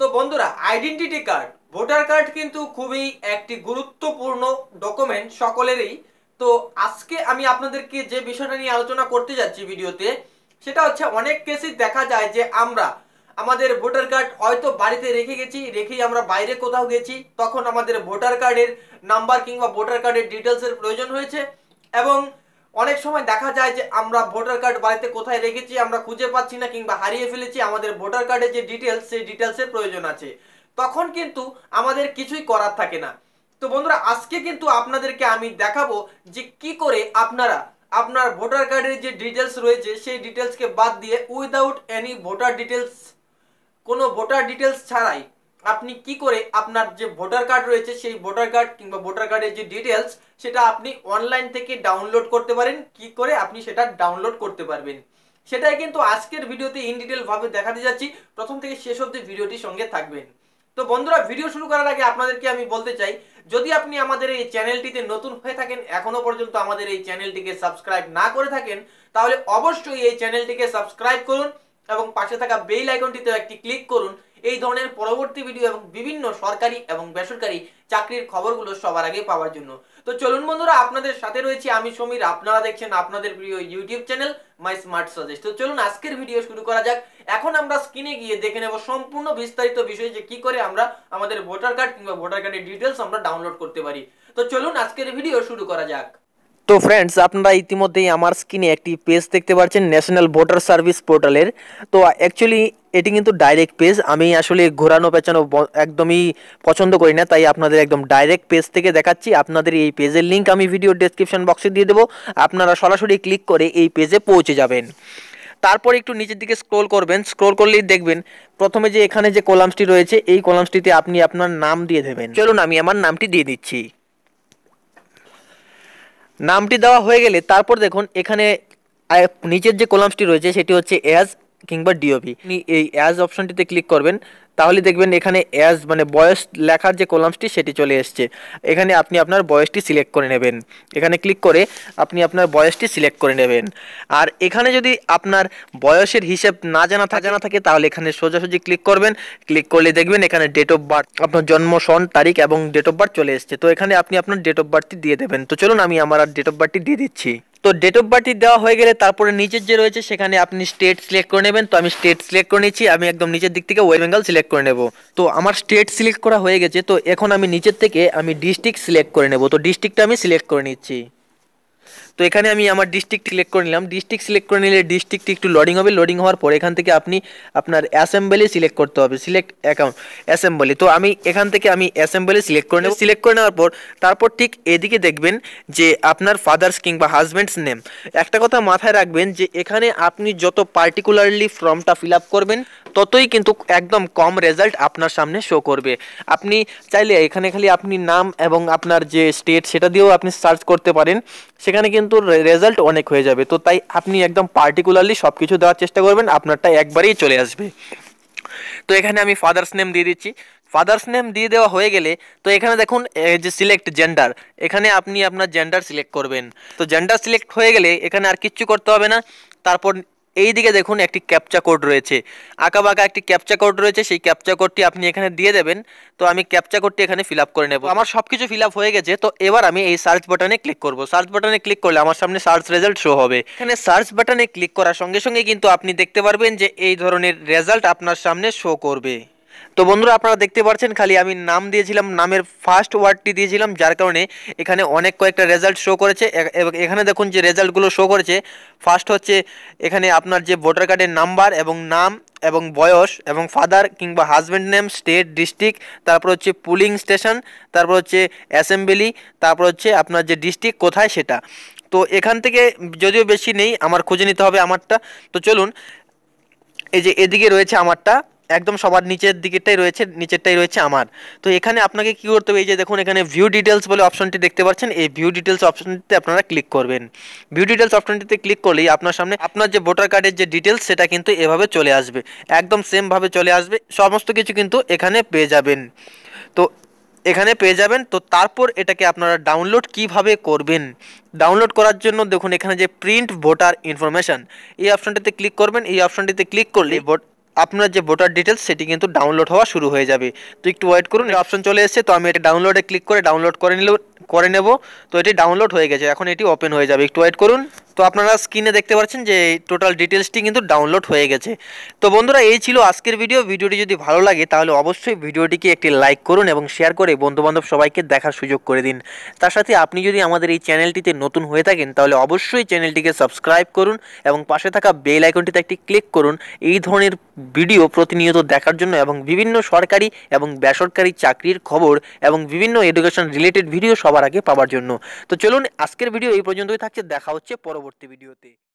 তো বন্ধুরা identity card voter card কিন্তু খুবই একটি গুরুত্বপূর্ণ ডকুমেন্ট সকলেরই। তো আজকে আমি আপনাদেরকে যে বিষয়টা নিয়ে আলোচনা করতে যাচ্ছি ভিডিওতে, সেটা হচ্ছে অনেক কেসই দেখা যায় যে আমরা আমাদের ভোটার কার্ড হয়তো বাড়িতে রেখে গেছি, রেখেই আমরা বাইরে কোথাও গেছি, তখন আমাদের ভোটার কার্ডের নাম্বার কিংবা ভোটার কার্ডের ডিটেলসের প্রয়োজন হয়েছে এবং অনেক সময় দেখা যায় যে আমরা ভোটার কার্ড বাড়িতে কোথায় রেখেছি, আমরা খুঁজে পাচ্ছি না কিংবা হারিয়ে ফেলেছি, আমাদের ভোটার কার্ডের যে ডিটেলস সেই ডিটেলসের প্রয়োজন আছে। তখন কিন্তু আমাদের কিছুই করার থাকে না। তো বন্ধুরা, আজকে কিন্তু আপনাদেরকে আমি দেখাবো যে কি করে আপনারা আপনার ভোটার কার্ডের যে ডিটেলস রয়েছে, সেই ডিটেলসকে বাদ দিয়ে উইদাউট এনি ভোটার ডিটেলস কোনো ভোটার ডিটেলস ছাড়াই আপনি কি করে আপনার যে ভোটার কার্ড রয়েছে, সেই ভোটার কার্ড কিংবা ভোটার কার্ডের যে ডিটেলস সেটা আপনি অনলাইন থেকে ডাউনলোড করতে পারেন। কি করে আপনি সেটা ডাউনলোড করতে পারবেন। সেটাই কিন্তু আজকের ভিডিওতে ইন ডিটেল ভাবে দেখাতে যাচ্ছি। প্রথম থেকে শেষ অবধি ভিডিওটির সঙ্গে থাকবেন। তো বন্ধুরা ভিডিও শুরু করার আগে আপনাদেরকে আমি বলতে চাই, যদি আপনি আমাদের এই চ্যানেলটিতে নতুন হয়ে থাকেন, এখনও পর্যন্ত আমাদের এই চ্যানেলটিকে সাবস্ক্রাইব না করে থাকেন, তাহলে অবশ্যই এই চ্যানেলটিকে সাবস্ক্রাইব করুন এবং পাশে থাকা বেল আইকনটিতেও একটি ক্লিক করুন। এই ধরনের পরবর্তী ভিডিও এবং বিভিন্ন সরকারি এবং বেসরকারি চাকরির খবরগুলো সবার আগে পাওয়ার জন্য। তো চলুন বন্ধুরা, আপনাদের সাথে রয়েছি আমি সমীর। আপনারা দেখছেন আপনাদের প্রিয় YouTube channel My Smart Suggest তো চলুন আজকের ভিডিও শুরু করা যাক। এখন আমরা স্ক্রিনে গিয়ে দেখে নেব সম্পূর্ণ বিস্তারিত বিষয় যে কি করে আমরা আমাদের ভোটার কার্ড কিংবা ভোটার কার্ডের ডিটেলস আমরা ডাউনলোড করতে পারি। তো চলুন আজকের ভিডিও শুরু করা যাক। তো ফ্রেন্ডস আপনারা ইতিমধ্যেই আমার স্ক্রিনে একটি পেজ দেখতে পাচ্ছেন ন্যাশনাল ভোটার সার্ভিস পোর্টালের তো অ্যাকচুয়ালি এটি কিন্তু ডাইরেক্ট পেজ আমি আসলে ঘোরানো পেঁচানো একদমই পছন্দ করি না, তাই আপনাদের একদম ডাইরেক্ট পেজ থেকে দেখাচ্ছি। আপনাদের এই পেজের লিঙ্ক আমি ভিডিও ডেসক্রিপশন বক্সে দিয়ে দেবো। আপনারা সরাসরি ক্লিক করে এই পেজে পৌঁছে যাবেন। তারপর একটু নিচের দিকে স্ক্রোল করবেন। স্ক্রোল করলেই দেখবেন, প্রথমে যে এখানে যে কলামসটি রয়েছে, এই কলামসটিতে আপনি আপনার নাম দিয়ে দেবেন। চলুন, আমি আমার নামটি দিয়ে দিচ্ছি। নামটি দেওয়া হয়ে গেলে তারপর দেখুন এখানে নিচের যে কলামসটি রয়েছে, সেটি হচ্ছে অ্যাজ কিংবা ডিওপি আপনি এই অ্যাজ অপশনটিতে ক্লিক করবেন। তাহলে দেখবেন এখানে অ্যাজ মানে বয়স লেখার যে কলামসটি সেটি চলে এসছে। এখানে আপনি আপনার বয়সটি সিলেক্ট করে নেবেন। এখানে ক্লিক করে আপনি আপনার বয়সটি সিলেক্ট করে নেবেন। আর এখানে যদি আপনার বয়সের হিসেব না জানা থাকে জানা থাকে, তাহলে এখানে সোজাসুজি ক্লিক করবেন। ক্লিক করলে দেখবেন এখানে ডেট অফ বার্থ আপনার জন্ম, সন, তারিখ এবং ডেট অফ বার্থ চলে এসছে। তো এখানে আপনি আপনার ডেট অফ বার্থটি দিয়ে দেবেন। তো চলুন আমি আমার আর ডেট অফ বার্থটি দিয়ে দিচ্ছি। তো ডেট অফ বার্থটি দেওয়া হয়ে গেলে তারপরে নিচের যে রয়েছে, সেখানে আপনি স্টেট সিলেক্ট করে নেবেন। তো আমি স্টেট সিলেক্ট করে নিচ্ছি। আমি একদম নিচের দিক থেকে ওয়েস্ট বেঙ্গল সিলেক্ট করে নেব। তো আমার স্টেট সিলেক্ট করা হয়ে গেছে, তো এখন আমি নিচের থেকে আমি ডিস্ট্রিক্ট সিলেক্ট করে নেব। তো ডিস্ট্রিক্টটা আমি সিলেক্ট করে নিচ্ছি। তো এখানে আমি আমার ডিস্ট্রিক্ট সিলেক্ট করে নিলাম। ডিস্ট্রিক্ট সিলেক্ট করে নিলে ডিস্ট্রিক্টটি একটু লোডিং হবে। লোডিং হওয়ার পর এখান থেকে আপনি আপনার অ্যাসেম্বলি সিলেক্ট করতে হবে। সিলেক্ট অ্যাকাউন্ট অ্যাসেম্বলি তো আমি এখান থেকে আমি অ্যাসেম্বলি সিলেক্ট করে নেব। সিলেক্ট করে নেওয়ার পর তারপর ঠিক এদিকে দেখবেন যে আপনার ফাদার্স কিংবা হাজব্যান্ডস নেম একটা কথা মাথায় রাখবেন যে এখানে আপনি যত পার্টিকুলারলি ফর্মটা ফিল আপ করবেন ততই কিন্তু একদম কম রেজাল্ট আপনার সামনে শো করবে। আপনি চাইলে এখানে খালি আপনি নাম এবং আপনার যে স্টেট সেটা দিয়েও আপনি সার্চ করতে পারেন। সেখানে কিন্তু রেজাল্ট অনেক হয়ে যাবে। তো তাই আপনি একদম পার্টিকুলারলি সব কিছু দেওয়ার চেষ্টা করবেন, আপনারটা একবারেই চলে আসবে। তো এখানে আমি ফাদার্স নেম দিয়ে দিচ্ছি। ফাদার্স নেম দিয়ে দেওয়া হয়ে গেলে, তো এখানে দেখুন যে সিলেক্ট জেন্ডার এখানে আপনি আপনার জেন্ডার সিলেক্ট করবেন। তো জেন্ডার সিলেক্ট হয়ে গেলে এখানে আর কিচ্ছু করতে হবে না। তারপর এই দিকে দেখুন একটি ক্যাপচা কোড রয়েছে। আঁকা বাঁকা একটি ক্যাপচা কোড রয়েছে, সেই ক্যাপচা কোডটি আপনি এখানে দিয়ে দেবেন। তো আমি ক্যাপচা কোডটি এখানে ফিল করে নেব। আমার সব কিছু ফিল হয়ে গেছে, তো এবার আমি এই সার্চ বাটনে ক্লিক করব। সার্চ বাটনে ক্লিক করলে আমার সামনে সার্চ রেজাল্ট শো হবে। এখানে সার্চ বাটনে ক্লিক করার সঙ্গে সঙ্গে কিন্তু আপনি দেখতে পারবেন যে এই ধরনের রেজাল্ট আপনার সামনে শো করবে। তো বন্ধুরা আপনারা দেখতে পাচ্ছেন, খালি আমি নাম দিয়েছিলাম, নামের ফার্স্ট ওয়ার্ডটি দিয়েছিলাম, যার কারণে এখানে অনেক কয়েকটা রেজাল্ট শো করেছে। এখানে দেখুন যে রেজাল্টগুলো শো করেছে। ফার্স্ট হচ্ছে এখানে আপনার যে ভোটার কার্ডের নাম্বার এবং নাম এবং বয়স এবং ফাদার কিংবা হাজব্যান্ড নেম স্টেট ডিস্ট্রিক্ট তারপর হচ্ছে পুলিং স্টেশন তারপর হচ্ছে অ্যাসেম্বলি তারপর হচ্ছে আপনার যে ডিস্ট্রিক্ট কোথায় সেটা। তো এখান থেকে যদিও বেশি নেই, আমার খুঁজে নিতে হবে আমারটা। তো চলুন, এই যে এদিকে রয়েছে আমারটা। একদম সবার নিচের দিকেরটাই রয়েছে নিচেরটাই রয়েছে আমার। তো এখানে আপনাকে কি করতে হবে? এই যে দেখুন এখানে ভিউ ডিটেলস বলে অপশনটি দেখতে পাচ্ছেন। এই ভিউ ডিটেলস অপশনটিতে আপনারা ক্লিক করবেন। ভিউ ডিটেলস অপশনটিতে ক্লিক করলেই আপনার সামনে আপনার যে ভোটার কার্ডের যে ডিটেলস সেটা কিন্তু এভাবে চলে আসবে। একদম সেমভাবে চলে আসবে। সমস্ত কিছু কিন্তু এখানে পেয়ে যাবেন। তো এখানে পেয়ে যাবেন। তো তারপর এটাকে আপনারা ডাউনলোড কীভাবে করবেন? ডাউনলোড করার জন্য দেখুন এখানে যে প্রিন্ট ভোটার ইনফরমেশান এই অপশনটিতে ক্লিক করবেন। এই অপশনটিতে ক্লিক করলে আপনার যে ভোটার ডিটেলস সেটি কিন্তু ডাউনলোড হওয়া শুরু হয়ে যাবে। তো একটু ওয়েট করুন অপশন চলে এসেছে, তো আমি এটা ডাউনলোডে ক্লিক করে ডাউনলোড করে নিল, করে নেব। তো এটি ডাউনলোড হয়ে গেছে, এখন এটি ওপেন হয়ে যাবে। একটু ওয়েট করুন। তো আপনারা স্ক্রিনে দেখতে পাচ্ছেন যে টোটাল ডিটেলসটি কিন্তু ডাউনলোড হয়ে গেছে। তো বন্ধুরা, এই ছিল আজকের ভিডিও ভিডিওটি যদি ভালো লাগে, তাহলে অবশ্যই ভিডিওটিকে একটি লাইক করুন এবং শেয়ার করে বন্ধুবান্ধব সবাইকে দেখার সুযোগ করে দিন। তার সাথে আপনি যদি আমাদের এই চ্যানেলটিতে নতুন হয়ে থাকেন, তাহলে অবশ্যই চ্যানেলটিকে সাবস্ক্রাইব করুন এবং পাশে থাকা বেল আইকনটিতে একটি ক্লিক করুন। এই ধরনের ভিডিও প্রতিনিয়ত দেখার জন্য এবং বিভিন্ন সরকারি এবং বেসরকারি চাকরির খবর এবং বিভিন্ন এডুকেশন রিলেটেড ভিডিও সবার আগে পাওয়ার জন্য। তো চলুন, আজকের ভিডিও এই পর্যন্তই থাকছে। দেখা হচ্ছে পরবর্তী ভিডিওতে